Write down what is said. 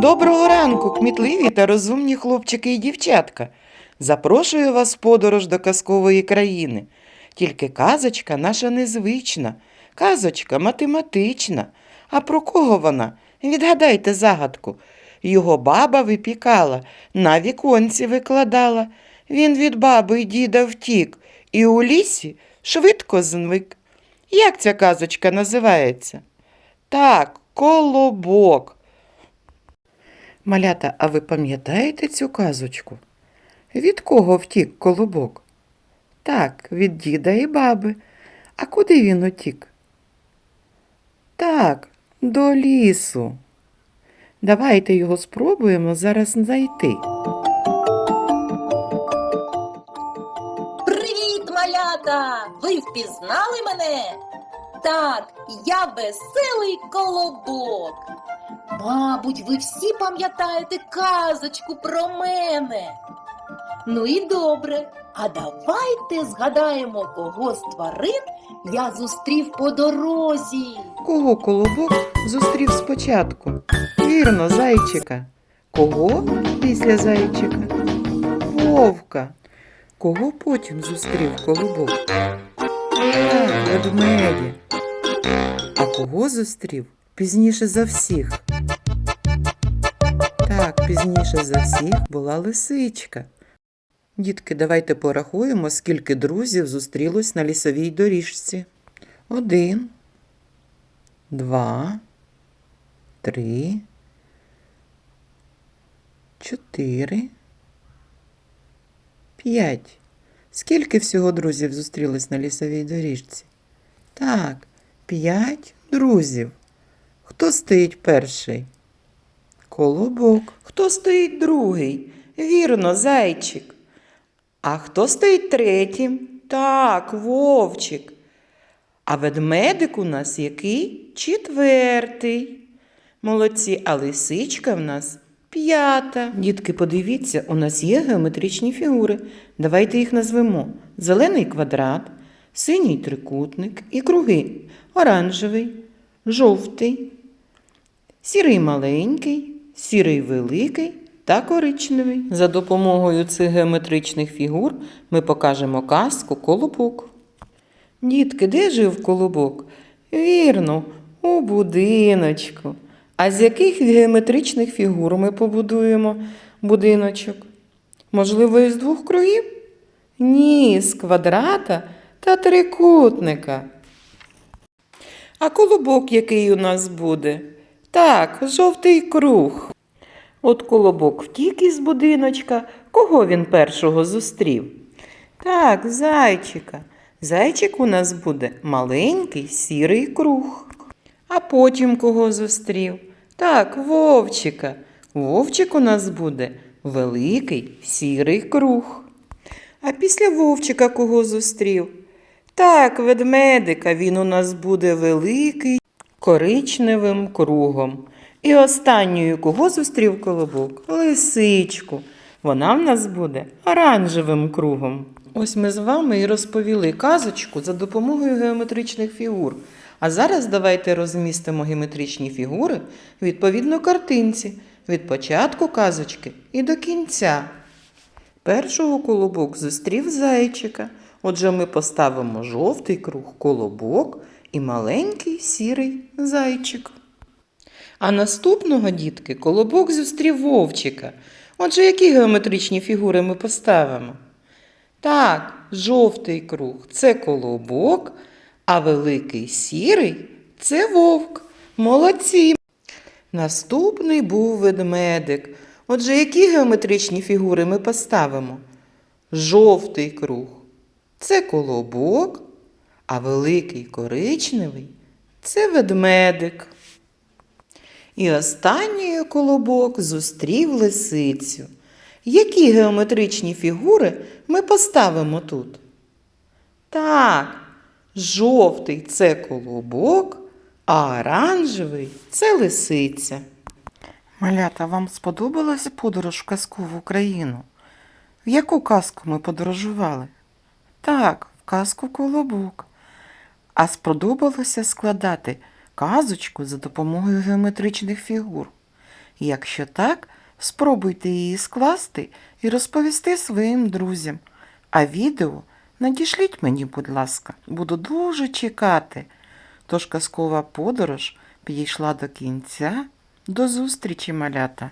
Доброго ранку, кмітливі та розумні хлопчики і дівчатка. Запрошую вас в подорож до казкової країни. Тільки казочка наша незвична, казочка математична. А про кого вона? Відгадайте загадку. Його баба випікала, на віконці викладала. Він від баби й діда втік, і у лісі швидко зник. Як ця казочка називається? Так, колобок. Малята, а ви пам'ятаєте цю казочку? Від кого втік колобок? Так, від діда і баби. А куди він утік? Так, до лісу. Давайте його спробуємо зараз знайти. Привіт, малята! Ви впізнали мене? Так, я веселий колобок. Мабуть, ви всі пам'ятаєте казочку про мене. Ну і добре. А давайте згадаємо, кого з тварин я зустрів по дорозі. Кого колобок зустрів спочатку? Вірно, зайчика. Кого після зайчика? Вовка. Кого потім зустрів колобок? Так. А кого зустрів пізніше за всіх? Так, пізніше за всіх була лисичка. Дітки, давайте порахуємо, скільки друзів зустрілось на лісовій доріжці. Один, два, три, чотири, п'ять. Скільки всього друзів зустрілось на лісовій доріжці? Так, п'ять друзів. Хто стоїть перший? Колобок. Хто стоїть другий? Вірно, зайчик. А хто стоїть третім? Так, вовчик. А ведмедик у нас який? Четвертий. Молодці, а лисичка в нас п'ята. Дітки, подивіться, у нас є геометричні фігури. Давайте їх назвемо: зелений квадрат, синій трикутник і круги. Оранжевий, жовтий, сірий маленький, сірий великий та коричневий. За допомогою цих геометричних фігур ми покажемо казку колобок. Дітки, де жив колобок? Вірно, у будиночку. А з яких геометричних фігур ми побудуємо будиночок? Можливо, із двох кругів? Ні, з квадрата та трикутника. А колобок який у нас буде? Так, жовтий круг. От колобок втік із будиночка. Кого він першого зустрів? Так, зайчика. Зайчик у нас буде маленький сірий круг. А потім кого зустрів? Так, вовчика. Вовчик у нас буде великий сірий круг. А після вовчика кого зустрів? Так, ведмедика, він у нас буде великий коричневим кругом. І останньою кого зустрів колобок? Лисичку. Вона в нас буде оранжевим кругом. Ось ми з вами і розповіли казочку за допомогою геометричних фігур. А зараз давайте розмістимо геометричні фігури відповідно картинці від початку казочки і до кінця. Першого колобок зустрів зайчика. Отже, ми поставимо жовтий круг колобок і маленький сірий зайчик. А наступного, дітки, колобок зустрів вовчика. Отже, які геометричні фігури ми поставимо? Так, жовтий круг це колобок, а великий сірий це вовк. Молодці. Наступний був ведмедик. Отже, які геометричні фігури ми поставимо? Жовтий круг це колобок, а великий коричневий це ведмедик. І останньою колобок зустрів лисицю. Які геометричні фігури ми поставимо тут? Так, жовтий це колобок, а оранжевий це лисиця. Малята, вам сподобалася подорож в казкову країну? В яку казку ми подорожували? Так, в казку колобок. А сподобалося складати казочку за допомогою геометричних фігур. Якщо так, спробуйте її скласти і розповісти своїм друзям. А відео надішліть мені, будь ласка, буду дуже чекати. Тож казкова подорож підійшла до кінця. До зустрічі, малята!